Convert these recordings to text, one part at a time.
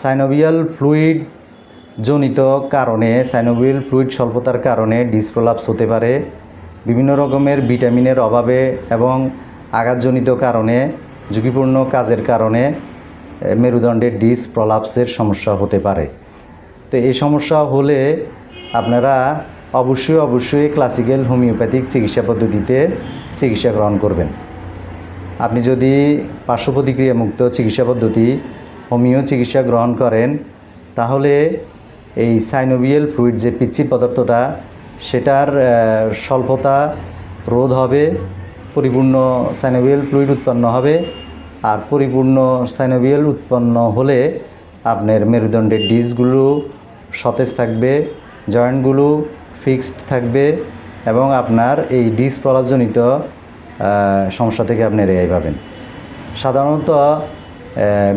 Synovial fluid জনিত কারণে, synovial fluid স্বল্পতার কারণে ডিসপ্রোলাপস হতে পারে। বিভিন্ন রকমের ভিটামিনের অভাবে এবং আঘাতজনিত কারণে, ঝুঁকিপূর্ণ কাজের কারণে মেরুদণ্ডের ডিস প্রলাপসের সমস্যা হতে পারে। তো এই সমস্যা হলে আপনারা অবশ্যই অবশ্যই ক্লাসিক্যাল হোমিওপ্যাথিক চিকিৎসা পদ্ধতিতে চিকিৎসা গ্রহণ করবেন। আপনি যদি পার্শ্ব প্রতিক্রিয়ামুক্ত চিকিৎসা পদ্ধতি হোমিও চিকিৎসা গ্রহণ করেন, তাহলে এই সাইনোভিয়াল ফ্লুইড যে পিচ্ছিল পদার্থটা, সেটার স্বল্পতা রোধ হবে, পরিপূর্ণ সাইনোভিয়াল ফ্লুইড উৎপন্ন হবে, আর পরিপূর্ণ সাইনোভিয়াল উৎপন্ন হলে আপনার মেরুদণ্ডের ডিসগুলো সতেজ থাকবে, জয়েন্টগুলো ফিক্সড থাকবে, এবং আপনার এই ডিস প্রলাপজনিত সমস্যা থেকে আপনি রেহাই পাবেন। সাধারণত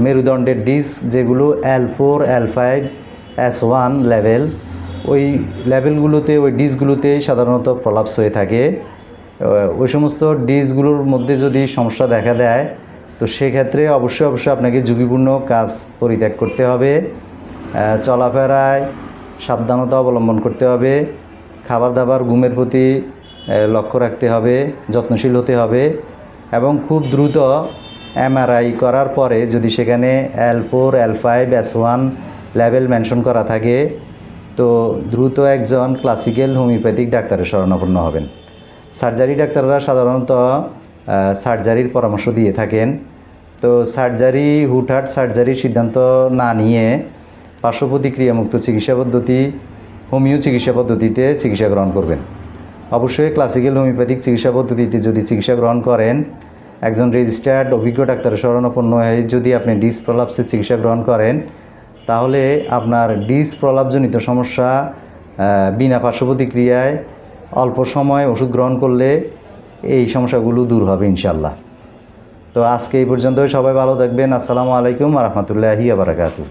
মেরুদণ্ডের ডিস যেগুলো L four L five S one level ওই লেভেলগুলোতে ওই ডিসগুলোতেই সাধারণত প্রলাপস হয়ে থাকে। ওই সমস্ত ডিসগুলোর মধ্যে যদি সমস্যা দেখা দেয়, তো সেক্ষেত্রে অবশ্যই অবশ্যই আপনাকে ঝুঁকিপূর্ণ কাজ পরিত্যাগ করতে হবে। চলাফেরায় সাবধানতা অবলম্বন করতে হবে। খাবার দাবার ঘুমের প্রতি লক্ষ্য রাখতে হবে, যত্নশীল হতে হবে এবং খুব দ্রুত এমআরআই করার পরে যদি সেখানে L four, L five, S one level mention করা থাকে, তো দ্রুত একজন ক্লাসিক্যাল হোমিওপ্যাথিক ডাক্তারের শরণাপন্ন হবেন। সার্জারি ডাক্তাররা সাধারণত সার্জারির পরামর্শ দিয়ে থাকেন। তো সার্জারি, হুটহাট সার্জারির সিদ্ধান্ত না নিয়ে পার্শ্ব প্রতিক্রিয়ামুক্ত চিকিৎসা পদ্ধতি, হোমিও চিকিৎসা পদ্ধতিতে চিকিৎসা গ্রহণ করবেন। অবশ্যই ক্লাসিক্যাল হোমিওপ্যাথিক চিকিৎসা পদ্ধতিতে যদি চিকিৎসা গ্রহণ করেন একজন রেজিস্টার্ড অভিজ্ঞ ডাক্তারের শরণাপন্ন হয়ে যদি আপনি ডিস প্রলাপসের চিকিৎসা গ্রহণ করেন, তাহলে আপনার ডিস প্রলাপজনিত সমস্যা বিনা পার্শ্ব প্রতিক্রিয়ায় অল্প সময় ওষুধ গ্রহণ করলে এই সমস্যাগুলো দূর হবে ইনশাল্লাহ তো আজকে এই পর্যন্তই। সবাই ভালো থাকবেন। আসসালামু আলাইকুম রহমতুল্লাহি আবরাকাতু